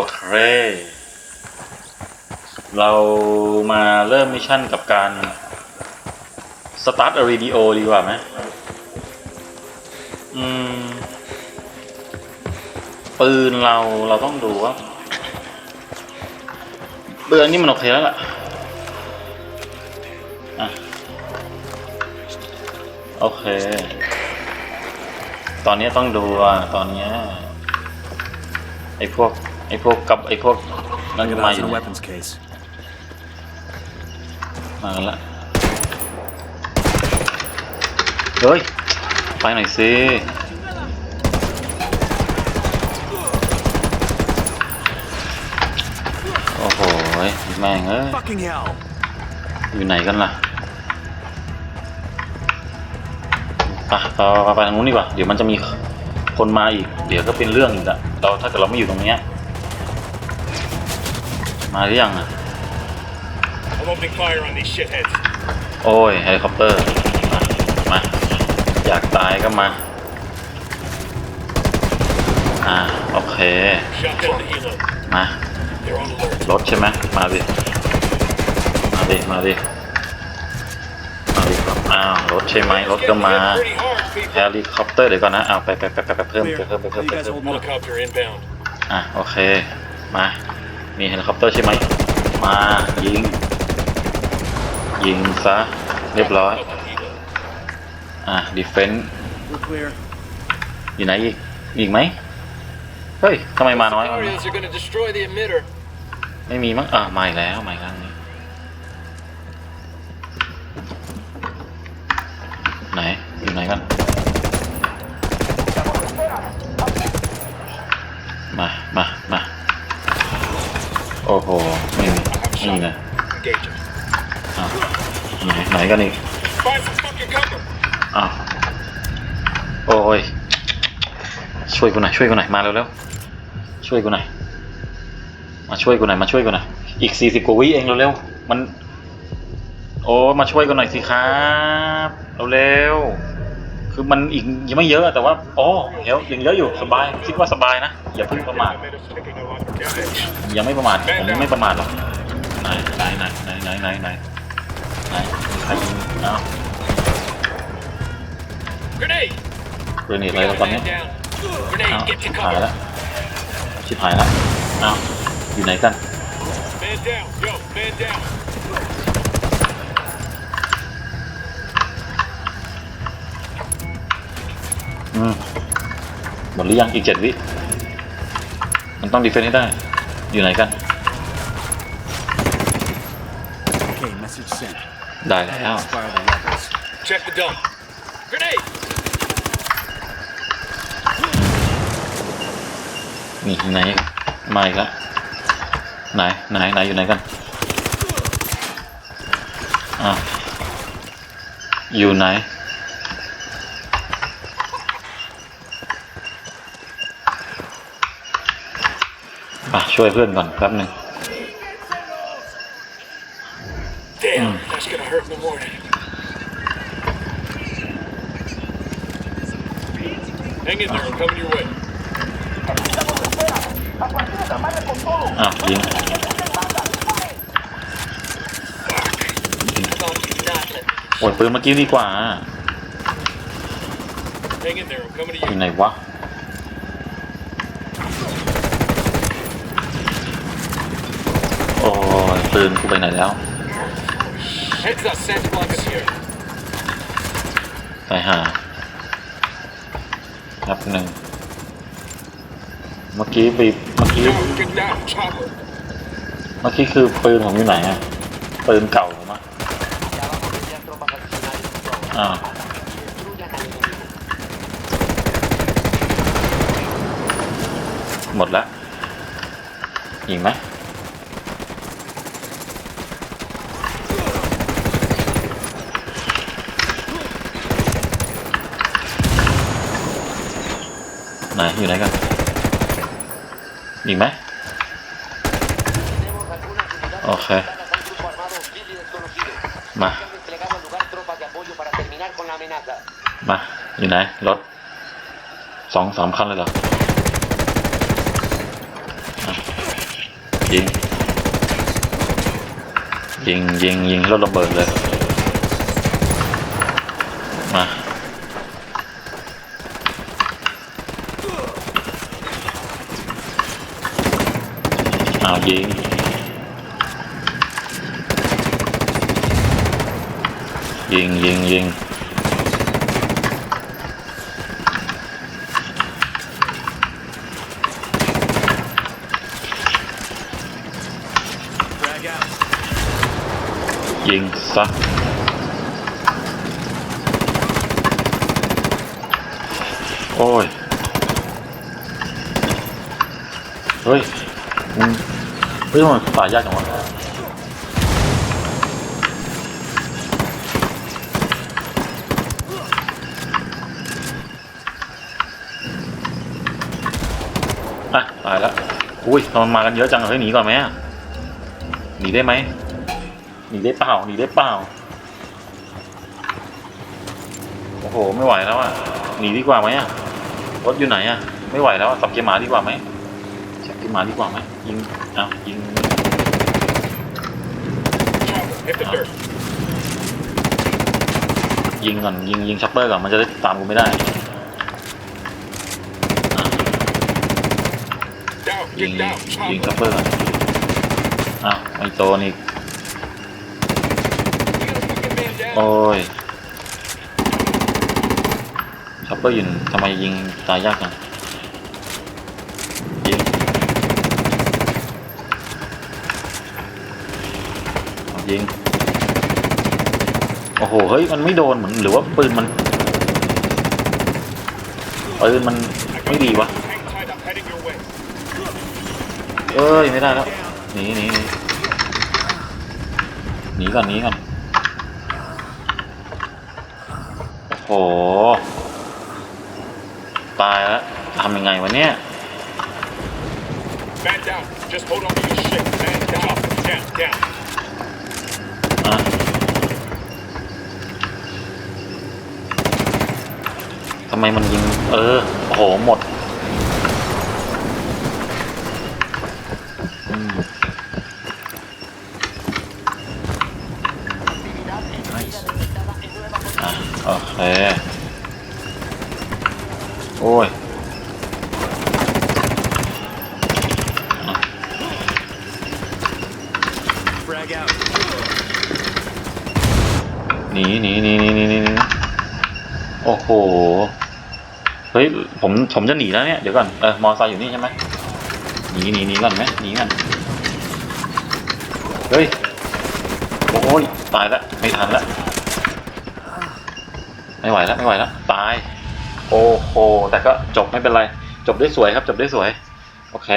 โอเค เรามาเริ่มมิชชั่นกับการ start a radio ดีกว่าไหมอืม ปืนเราเราต้องดูว่าเบือนนี่มันโอเคแล้วล่ะอะโอเค ตอนนี้ต้องดูว่าตอนเนี้ยไอ้พวก ไอ้พวกกับไอ้พวกนั่น Look จะ at มา that อยู่ in a ไหน weapons case. มากันละเฮ้ยไปหน่อยสิโอ้โหแม่งเอ้ย Fucking hell! อยู่ไหนกันล่ะไปไปไปไปทางนู้นดีกว่า เดี๋ยวมันจะมีคนมาอีก เดี๋ยวก็เป็นเรื่องอีกอะเราถ้าเกิดเราไม่อยู่ตรงเนี้ย มาหรือยังอะ I'm opening fire on these shitheads. โอ้ยเฮลิคอปเตอร์ มา มา อยากตายก็มา อ่า โอเค Shot down the helo. มา They're on alert. รถใช่ไหมมาดิ มาดิ มาดิ มาดิครับอ้าว รถใช่ไหมรถก็มา Pretty hard, เฮ people. ลิคอปเตอร์เดี๋ยวก่อนนะอ้าวไปไปไปไปไปเพิ่ม Clear. ไปเพิ่มไปเพิ่ม You ไป guys เพิ่ม hold me up. Helicopter inbound. อะโอเค มา มีเฮลิคอปเตอร์ใช่ไหมมายิง ยิงซะเรียบร้อย Up the helo. อะดีเฟน We're clear. อยู่ไหนอีกอีกไหมเฮ้ยทำไมมาน้อยอะ Areas are gonna destroy the emitter. ไม่มีมั้งอ่ามาอีกแล้วมาอีกแล้วนี่ไหน อยู่ไหนกัน มา มา มา โอ้โห ไม่มีนี่ นะ Engage them. อ้าวไหนไหนกันอีก Find some fucking cover. อ้าวโอ้ยช่วยกูหน่อยช่วยกูหน่อยมาเร็วๆช่วยกูหน่อยมาช่วยกูหน่อยมาช่วยกูหน่อยอีกสี่สิบกว่าวิเองเร็วๆมัน โอ้มาช่วยกันหน่อยสิครับเร็วๆคือมันอีกยังไม่เยอะแต่ว่าโอ้เดี๋ยวยังเยอะอยู่สบายคิดว่าสบายนะอย่าเพิ่งประมาท Emitter's taking a lot of damage. ยังไม่ประมาทผมยังไม่ประมาทหรอก ไหนไหนไหนไหนไหนไหนไหนไหนใครยิงเอ้า Grenade! เรนเนตอะไรแล้วตอนเนี้ย down. เอ้า Grenade, get ชิ to บหาย cover. แล้วชิบหายแล้วเอ้าอยู่ไหนกัน Man down. Yo, man down. อืมหมดหรือยังอีกเจ็ดวิ มันต้องดีเฟนต์ให้ได้ อยู่ไหนกัน ได้แล้ว Fire the levels. Check the dump. Grenade! นี่ไหนมาอีกแล้วไหนไหนไหนอยู่ไหนกันอะอยู่ไหนมาช่วยเพื่อนก่อนแป๊บหนึ่ง Hang in there, I'm coming your way. อ้าวยิง Thought you'd not let me. โอ้ยปืนเมื่อกี้ดีกว่า Hang in there, I'm coming to อยู่ you. ไหนวะ โอ้ยปืนกูไปไหนแล้ว Heads up, Santa Blanca's here. ตายหา ครับหนึ่ง เมื่อกี้ไปเมื่อกี้ No, get down, chopper. เมื่อกี้คือปืนผมอยู่ไหนอะปืนเก่าผมอะอ่าวหมดละยิงไหม ไหนอยู่ไหนกันยิงไหมโอเค มา มา อยู่ไหน รถสองสามคันเลยเหรอยิง ยิงยิงยิงรถระเบิดเลย เอายิงยิงยิงยิ เฮ้ยมันตายยากจังวะอะตายแล้วอุ้ยทำไมากันเยอะจังเฮ้ยหนีก่อนไหมหนีได้ไหมหนีได้เปล่าหนีได้เปล่าโอ้โหไม่ไหวแล้วอะหนีดีกว่าไหมอะรถอยู่ไหนอะไม่ไหวแล้วสับเกียร์หมาดีกว่าไหม สับเกียร์หมาดีกว่าไหมยิงเอายิง Chopper, hit the dirt. ยิงก่อนยิงยิงชัปเปอร์ก่อนมันจะได้ตามกูไม่ได้อะ Down, ยิง get down, ยิง chopper. ชัปเปอร์ก่อนอ้าวไม่โตนอีก You got a fucking man down. โอ้ยชัปเปอร์ยิงทำไมยิงตายยากจังยิงเอา ยิง โอ้โห เฮ้ย มันไม่โดนเหมือนหรือว่าปืนมันปืนมันไม่ดีวะ เอ้ย ไม่ได้แล้วหนีหนีหนีหนีก่อนหนีก่อน โอ้โห ตายแล้วทำยังไงวะเนี่ย Man down. Just hold on to your shit. Man down. Down, down. อะ ทำไมมันยิง เออ โอ้โห หมดอืมอะโอเค โอ้ย Frag out. หนีหนีหนีหนีหนีหนีหนี โอ้โห เฮ้ย ผม ผมจะหนีแล้วเนี่ย เดี๋ยวก่อน เออ มอไซค์อยู่นี่ใช่ไหมหนีหนีหนีก่อนไหมหนีก่อน เฮ้ย โอ้ย ตายแล้วไม่ทันแล้ว ไม่ไหวแล้วไม่ไหวแล้ว ตาย โอ้โห แต่ก็จบไม่เป็นไร จบได้สวยครับ จบได้สวย โอเค